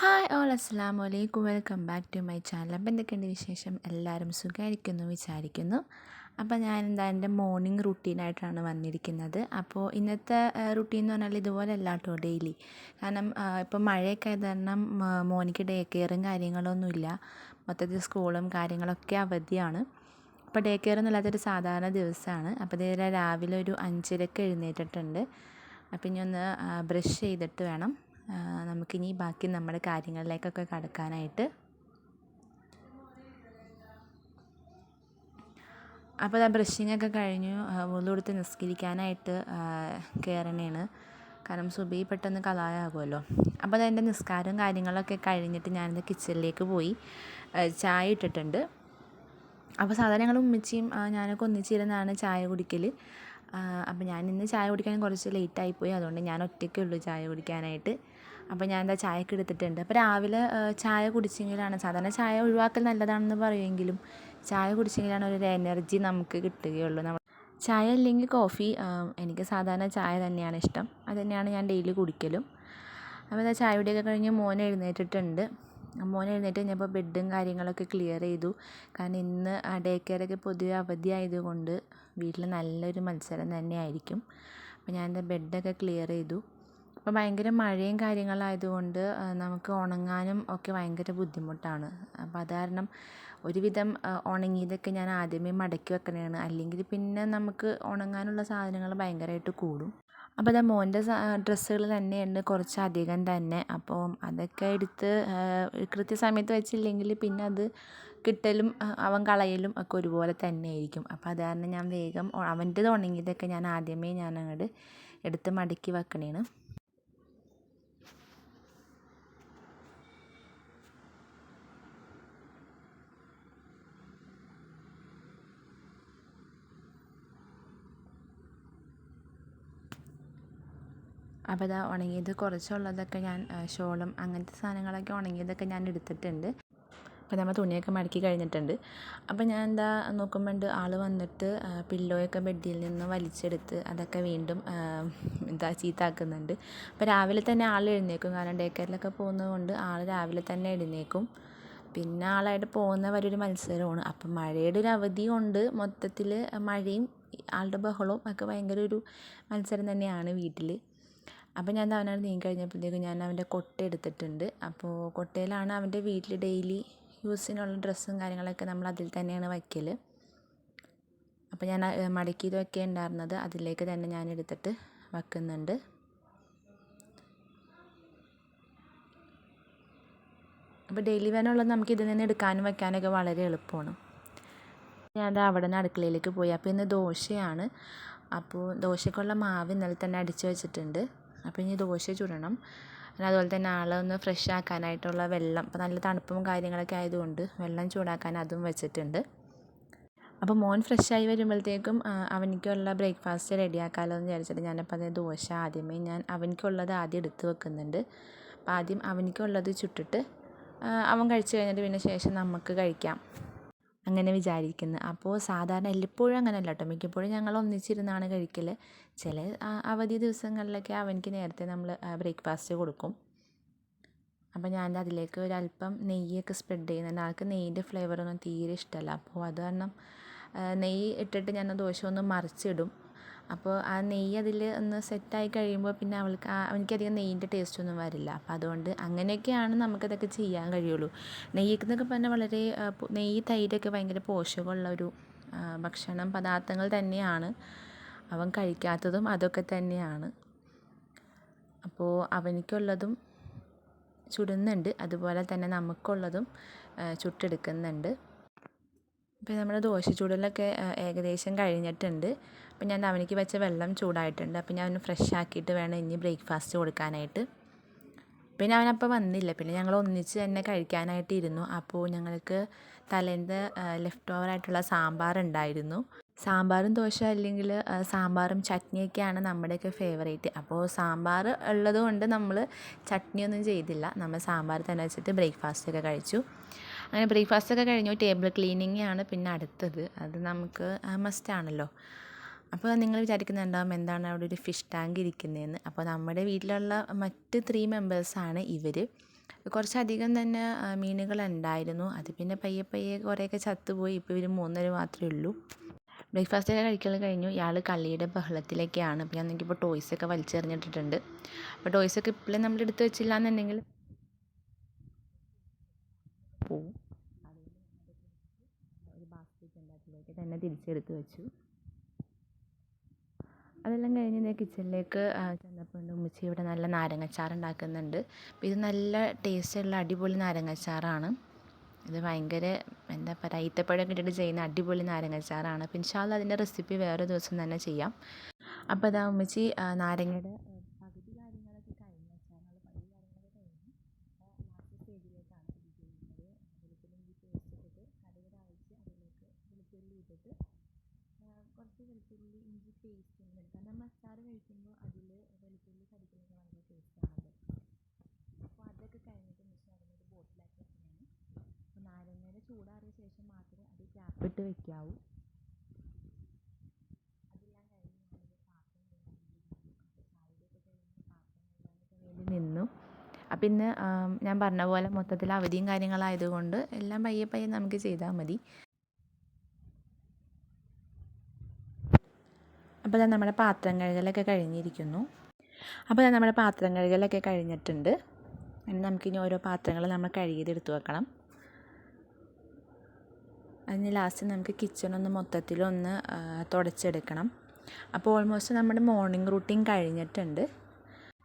Hi all അസ്സാം വലൈക്കും welcome back to my channel. അപ്പോൾ എന്തൊക്കെയുണ്ട് വിശേഷം? എല്ലാവരും സുഖമായിരിക്കുന്നു വിചാരിക്കുന്നു. അപ്പോൾ ഞാൻ എന്താ എന്റെ മോർണിംഗ് റുട്ടീനായിട്ടാണ് വന്നിരിക്കുന്നത്. അപ്പോൾ ഇന്നത്തെ റുട്ടീൻ എന്ന് പറഞ്ഞാൽ ഇതുപോലെ അല്ല കേട്ടോ ഡെയിലി. കാരണം ഇപ്പം മഴയൊക്കെ ആയത് കാരണം മോനിക്ക് ഡേ കെയറും കാര്യങ്ങളൊന്നുമില്ല. മൊത്തത്തിൽ സ്കൂളും കാര്യങ്ങളൊക്കെ അവധിയാണ്. അപ്പോൾ ഡേ കെയർ എന്നുള്ളതൊരു സാധാരണ ദിവസമാണ്. അപ്പോൾ ഇതേ രാവിലെ ഒരു അഞ്ചരക്ക് എഴുന്നേറ്റിട്ടുണ്ട്. അപ്പം ഇനി ഒന്ന് ബ്രഷ് ചെയ്തിട്ട് വേണം. നമുക്കിനി ബാക്കി നമ്മുടെ കാര്യങ്ങളിലേക്കൊക്കെ കടക്കാനായിട്ട്. അപ്പോൾ ആ ബ്രഷിങ്ങൊക്കെ കഴിഞ്ഞു. മുള്ളു കൊടുത്ത് നിസ്കരിക്കാനായിട്ട് കയറണേണ് കാരണം സുബി പെട്ടെന്ന് കലായാകുമല്ലോ അപ്പോൾ അതെന്റെ നിസ്കാരവും കാര്യങ്ങളൊക്കെ കഴിഞ്ഞിട്ട് ഞാനിത് കിച്ചണിലേക്ക് പോയി ചായ ഇട്ടിട്ടുണ്ട്. അപ്പോൾ സാധാരണ ഞങ്ങൾ ഉമ്മച്ചിയും ഞാനൊക്കെ ഒന്നിച്ചിരുന്നാണ് ചായ കുടിക്കൽ അപ്പോൾ ഞാൻ ഇന്ന് ചായ കുടിക്കാൻ കുറച്ച് ലേറ്റായിപ്പോയി. അതുകൊണ്ട് ഞാൻ ഒറ്റയ്ക്കേ ഉള്ളൂ ചായ കുടിക്കാനായിട്ട്. അപ്പോൾ ഞാൻ എന്താ ചായയൊക്കെ എടുത്തിട്ടുണ്ട്. അപ്പോൾ രാവിലെ ചായ കുടിച്ചെങ്കിലാണ് സാധാരണ ചായ ഒഴിവാക്കൽ നല്ലതാണെന്ന് പറയുമെങ്കിലും ചായ കുടിച്ചെങ്കിലാണ് ഒരു എനർജി നമുക്ക് കിട്ടുകയുള്ളൂ. നമ്മൾ ചായ അല്ലെങ്കിൽ കോഫി എനിക്ക് സാധാരണ ചായ തന്നെയാണ് ഇഷ്ടം. അത് തന്നെയാണ് ഞാൻ ഡെയിലി കുടിക്കലും. അപ്പോൾ എന്താ ചായ കുടിയൊക്കെ കഴിഞ്ഞ് മോൻ എഴുന്നേറ്റിട്ടുണ്ട്. മോൻ എഴുന്നേറ്റ് കഴിഞ്ഞപ്പോൾ ബെഡും കാര്യങ്ങളൊക്കെ ക്ലിയർ ചെയ്തു. കാരണം ഇന്ന് ആ ഡേ കെയറൊക്കെ പൊതുവെ അവധി ആയതുകൊണ്ട് വീട്ടിൽ നല്ലൊരു മത്സരം തന്നെയായിരിക്കും അപ്പോൾ ഞാൻ എന്റെ ബെഡൊക്കെ ക്ലിയർ ചെയ്തു. അപ്പോൾ ഭയങ്കര മഴയും കാര്യങ്ങളായതുകൊണ്ട് നമുക്ക് ഉണങ്ങാനും ഒക്കെ ഭയങ്കര ബുദ്ധിമുട്ടാണ്. അപ്പം അത് കാരണം ഒരുവിധം ഉണങ്ങിയതൊക്കെ ഞാൻ ആദ്യമേ മടക്കി വെക്കണതാണ് അല്ലെങ്കിൽ പിന്നെ നമുക്ക് ഉണങ്ങാനുള്ള സാധനങ്ങൾ ഭയങ്കരമായിട്ട് കൂടും. അപ്പോൾ അതാ മോന്റെ ഡ്രസ്സുകൾ തന്നെയുണ്ട് കുറച്ചധികം തന്നെ. അപ്പോൾ അതൊക്കെ എടുത്ത് കൃത്യസമയത്ത് വെച്ചില്ലെങ്കിൽ പിന്നെ അത് കിട്ടലും അവൻ കളയലും ഒക്കെ ഒരുപോലെ തന്നെ ആയിരിക്കും അപ്പോൾ അത് കാരണം ഞാൻ വേഗം അവന്റേത് ഉണങ്ങിയതൊക്കെ ഞാൻ ആദ്യമേ ഞാൻ അങ്ങോട്ട് എടുത്ത് മടക്കി വെക്കണേണ്. അപ്പോൾ ഇതാ ഉണങ്ങിയത്. കുറച്ചുള്ളതൊക്കെ ഞാൻ ഷോളും അങ്ങനത്തെ സാധനങ്ങളൊക്കെ ഉണങ്ങിയതൊക്കെ ഞാൻ എടുത്തിട്ടുണ്ട്. അപ്പോൾ നമ്മൾ തുണിയൊക്കെ മടക്കി കഴിഞ്ഞിട്ടുണ്ട്. അപ്പോൾ ഞാൻ എന്താ നോക്കുമ്പോൾ ആൾ വന്നിട്ട് പില്ലോയൊക്കെ ബെഡിൽ നിന്ന് വലിച്ചെടുത്ത് അതൊക്കെ വീണ്ടും എന്താ ചീത്താക്കുന്നുണ്ട്. അപ്പോൾ രാവിലെ തന്നെ ആൾ എഴുന്നേക്കും. കാരണം ഡേ കെയറിലൊക്കെ പോകുന്നത് കൊണ്ട് ആൾ രാവിലെ തന്നെ എഴുന്നേക്കും. പിന്നെ ആളായിട്ട് വരെ ഒരു മത്സരമാണ്. അപ്പം മഴയുടെ ഒരു അവധി കൊണ്ട് മൊത്തത്തിൽ മഴയും ആളുടെ ബഹളവും ഒക്കെ ഭയങ്കര ഒരു മത്സരം തന്നെയാണ് വീട്ടിൽ. അപ്പോൾ ഞാൻ അവനോട് നീങ്ങി കഴിഞ്ഞപ്പോഴത്തേക്കും ഞാൻ അവന്റെ കൊട്ട എടുത്തിട്ടുണ്ട്. അപ്പോൾ കൊട്ടയിലാണ് അവന്റെ വീട്ടിൽ ഡെയിലി യൂസിനുള്ള ഡ്രസ്സും കാര്യങ്ങളൊക്കെ നമ്മൾ അതിൽ തന്നെയാണ് വയ്ക്കൽ അപ്പോൾ ഞാൻ മടക്കി ഇതൊക്കെ ഉണ്ടായിരുന്നത്. അതിലേക്ക് തന്നെ ഞാൻ എടുത്തിട്ട് വെക്കുന്നുണ്ട്. അപ്പോൾ ഡെയിലി വേനുള്ളത് നമുക്ക് ഇതിൽ നിന്ന് എടുക്കാനും വയ്ക്കാനൊക്കെ വളരെ എളുപ്പമാണ്. ഞാൻ അവിടെ നിന്ന് അടുക്കളയിലേക്ക് പോയി. അപ്പോൾ ഇന്ന് ദോശയാണ്. അപ്പോൾ ദോശക്കുള്ള മാവ് ഇന്നലെ തന്നെ അടിച്ചു വെച്ചിട്ടുണ്ട്. അപ്പോൾ ഇനി ദോശ ചുടണം. പിന്നെ അതുപോലെ തന്നെ ആളെ ഒന്ന് ഫ്രഷ് ആക്കാനായിട്ടുള്ള വെള്ളം. ഇപ്പോൾ നല്ല തണുപ്പും കാര്യങ്ങളൊക്കെ ആയതുകൊണ്ട് വെള്ളം ചൂടാക്കാൻ അതും വെച്ചിട്ടുണ്ട്. അപ്പോൾ മോൻ ഫ്രഷായി വരുമ്പോഴത്തേക്കും അവനിക്കുള്ള ബ്രേക്ക്ഫാസ്റ്റ് റെഡിയാക്കാമല്ലോ എന്ന് വിചാരിച്ചിട്ട് ഞാനപ്പോൾ അതേ ദോശ ആദ്യമേ ഞാൻ അവനിക്കുള്ളത് ആദ്യം എടുത്ത് വെക്കുന്നുണ്ട്. അപ്പോൾ ആദ്യം അവനിക്കുള്ളത് ചുട്ടിട്ട് അവൻ കഴിച്ച് കഴിഞ്ഞിട്ട് പിന്നെ ശേഷം നമുക്ക് കഴിക്കാം. അങ്ങനെ വിചാരിക്കുന്നത് അപ്പോൾ സാധാരണ എല്ലായ്പ്പോഴും അങ്ങനെയല്ല കേട്ടോ മിക്കപ്പോഴും ഞങ്ങൾ ഒന്നിച്ചിരുന്നാണ് കഴിക്കൽ ചില അവധി ദിവസങ്ങളിലൊക്കെ അവനിക്ക് നേരത്തെ നമ്മൾ ബ്രേക്ക്ഫാസ്റ്റ് കൊടുക്കും. അപ്പോൾ ഞാൻ അതിലേക്ക് ഒരല്പം നെയ്യൊക്കെ സ്പ്രെഡ് ചെയ്യുന്നുണ്ട് ആൾക്ക് നെയ്യിന്റെ ഫ്ലേവറൊന്നും തീരെ ഇഷ്ടമല്ല. അപ്പോൾ അത് കാരണം നെയ്യ് ഇട്ടിട്ട് ഞാൻ ദോശ ഒന്ന് മറിച്ചിടും. അപ്പോൾ ആ നെയ്യ് അതിൽ ഒന്ന് സെറ്റായി കഴിയുമ്പോൾ പിന്നെ അവൾക്ക് അവനിക്കധികം നെയ്യിന്റെ ടേസ്റ്റ് ഒന്നും വരില്ല. അപ്പം അതുകൊണ്ട് അങ്ങനെയൊക്കെയാണ് നമുക്കതൊക്കെ ചെയ്യാൻ കഴിയുള്ളൂ. നെയ്യ് എന്നൊക്കെ പറഞ്ഞാൽ വളരെ നെയ്യ് തൈരൊക്കെ ഭയങ്കര പോഷകമുള്ള ഒരു ഭക്ഷണം പദാർത്ഥങ്ങൾ തന്നെയാണ്. അവൻ കഴിക്കാത്തതും അതൊക്കെ തന്നെയാണ്. അപ്പോൾ അവനിക്കുള്ളതും ചുടുന്നുണ്ട്. അതുപോലെ തന്നെ നമുക്കുള്ളതും ചുട്ടെടുക്കുന്നുണ്ട്. ഇപ്പോൾ നമ്മുടെ ദോശ ചൂടലൊക്കെ ഏകദേശം കഴിഞ്ഞിട്ടുണ്ട്. അപ്പോൾ ഞാൻ അവനിക്ക് വെച്ച വെള്ളം ചൂടായിട്ടുണ്ട്. അപ്പോൾ ഞാൻ അവന് ഫ്രഷ് ആക്കിയിട്ട് വേണം ഇനി ബ്രേക്ക്ഫാസ്റ്റ് കൊടുക്കാനായിട്ട്. പിന്നെ അവനപ്പോൾ വന്നില്ല. പിന്നെ ഞങ്ങൾ ഒന്നിച്ച് തന്നെ കഴിക്കാനായിട്ട് ഇരുന്നു. അപ്പോൾ ഞങ്ങൾക്ക് തലേന്റെ ലെഫ്റ്റ് ഓവർ ആയിട്ടുള്ള സാമ്പാർ ഉണ്ടായിരുന്നു. സാമ്പാറും ദോശ അല്ലെങ്കിൽ സാമ്പാറും ചട്നിയൊക്കെയാണ് നമ്മുടെയൊക്കെ ഫേവറേറ്റ് അപ്പോൾ സാമ്പാർ ഉള്ളതുകൊണ്ട് നമ്മൾ ചട്നിയൊന്നും ചെയ്തില്ല. നമ്മൾ സാമ്പാർ തന്നെ വെച്ചിട്ട് ബ്രേക്ക്ഫാസ്റ്റ് ഒക്കെ കഴിച്ചു. അങ്ങനെ ബ്രേക്ക്ഫാസ്റ്റ് ഒക്കെ കഴിഞ്ഞു. ടേബിൾ ക്ലീനിങ് ആണ് പിന്നെ അടുത്തത്. അത് നമുക്ക് മസ്റ്റ് ആണല്ലോ. അപ്പോൾ നിങ്ങൾ വിചാരിക്കുന്നുണ്ടാവും എന്താണ് അവിടെ ഒരു ഫിഷ് ടാങ്ക് ഇരിക്കുന്നതെന്ന് അപ്പോൾ നമ്മുടെ വീട്ടിലുള്ള മറ്റ് ത്രീ മെമ്പേഴ്സാണ് ഇവർ കുറച്ചധികം തന്നെ മീനുകൾ ഉണ്ടായിരുന്നു. അത് പിന്നെ പയ്യെ പയ്യെ കുറേയൊക്കെ ചത്തുപോയി. ഇപ്പോൾ ഇവർ മൂന്നര മാത്രമേ ഉള്ളൂ. ബ്രേക്ക്ഫാസ്റ്റ് ഒക്കെ കഴിക്കൽ കഴിഞ്ഞു. ഇയാൾ കളിയുടെ ബഹളത്തിലേക്കാണ്. അപ്പോൾ ഞാൻ നോക്കിയപ്പോൾ ടോയ്സൊക്കെ വലിച്ചെറിഞ്ഞിട്ടിട്ടുണ്ട്. അപ്പോൾ ടോയ്സൊക്കെ ഇപ്പോഴും നമ്മൾ എടുത്ത് വെച്ചില്ല എന്നുണ്ടെങ്കിൽ പോവും ഒരു ബാസ്ക്കറ്റ് ഉണ്ട് അതിലേക്ക് തന്നെ തിരിച്ചെടുത്ത് വെച്ചു. അതെല്ലാം കഴിഞ്ഞ് ഞാൻ കിച്ചണിലേക്ക് ചെന്നപ്പോൾ ഉമ്മച്ചി ഇവിടെ നല്ല നാരങ്ങച്ചാർ ഉണ്ടാക്കുന്നുണ്ട് അപ്പോൾ ഇത് നല്ല ടേസ്റ്റുള്ള അടിപൊളി നാരങ്ങച്ചാറാണ്. ഇത് ഭയങ്കര എന്താ പറയുക ഈത്തപ്പഴമൊക്കെ ഇട്ടിട്ട് ചെയ്യുന്ന അടിപൊളി നാരങ്ങച്ചാറാണ്. അപ്പോൾ ഇൻഷാല്ല അതിന്റെ റെസിപ്പി വേറെ ദിവസം തന്നെ ചെയ്യാം. അപ്പോൾ അതാ ഉമ്മച്ചി നാരങ്ങയുടെ പകുതി കാര്യങ്ങളൊക്കെ കഴിഞ്ഞു അച്ചാറിനുള്ള പകുതി കാര്യങ്ങളൊക്കെ കഴിഞ്ഞു ലാസ്റ്റ് സ്റ്റേജിലേക്കാണ് ഇത് ചെയ്യുന്നത് വെളുത്തുള്ളി ഇഞ്ചി പേസ്റ്റ് ഇട്ടിട്ട് കടുക് താളിച്ച് അതിലേക്ക് വെളുത്തുള്ളി ഇട്ടിട്ട് കുറച്ച് വെളുത്തുള്ളി ഇഞ്ചി പേസ്റ്റ് അതിൽ കഴിക്കുമ്പോൾ അതിൽ വെളുത്തുള്ളി കടിക്കുന്നത് ഭയങ്കര ടേസ്റ്റാണല്ലോ അപ്പോൾ അതൊക്കെ കഴിഞ്ഞിട്ട് മിഷൻ അതിനൊരു ബോട്ടിലാക്കി വെക്കുന്നതാണ്. അപ്പോൾ നാരങ്ങയുടെ ചൂടാറിയ ശേഷം മാത്രമേ അത് ക്യാപ്പിട്ട് വെക്കാവൂ. അതെല്ലാം കഴിഞ്ഞ് പാത്രം നിന്നു. അപ്പം ഇന്ന് ഞാൻ പറഞ്ഞ പോലെ മൊത്തത്തിൽ അവധിയും കാര്യങ്ങളായതുകൊണ്ട് എല്ലാം പയ്യെ പയ്യെ നമുക്ക് ചെയ്താൽ മതി. അപ്പോൾ ഞാൻ നമ്മുടെ പാത്രം കഴുകലൊക്കെ കഴിഞ്ഞിരിക്കുന്നു. അപ്പോൾ ഞാൻ നമ്മുടെ പാത്രം കഴുകലൊക്കെ കഴിഞ്ഞിട്ടുണ്ട്. ഇനി നമുക്കിനി ഓരോ പാത്രങ്ങൾ നമ്മൾ കഴുകിയത് എടുത്തു വെക്കണം. അതിന് ലാസ്റ്റ് നമുക്ക് കിച്ചണൊന്ന് മൊത്തത്തിലൊന്ന് തുടച്ചെടുക്കണം. അപ്പോൾ ഓൾമോസ്റ്റ് നമ്മുടെ മോർണിംഗ് റൂട്ടീൻ കഴിഞ്ഞിട്ടുണ്ട്.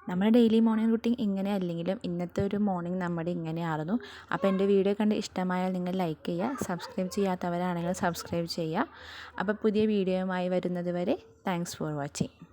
നമ്മുടെ ഡെയിലി മോർണിംഗ് റൂട്ടീൻ ഇങ്ങനെ അല്ലെങ്കിലും ഇന്നത്തെ ഒരു മോർണിംഗ് നമ്മുടെ ഇങ്ങനെയായിരുന്നു അപ്പോൾ എന്റെ വീഡിയോ കണ്ട് ഇഷ്ടമായാൽ നിങ്ങൾ ലൈക്ക് ചെയ്യുക സബ്സ്ക്രൈബ് ചെയ്യാത്തവരാണെങ്കിൽ സബ്സ്ക്രൈബ് ചെയ്യുക. അപ്പോൾ പുതിയ വീഡിയോയുമായി വരുന്നത് വരെ താങ്ക്സ് ഫോർ വാച്ചിങ്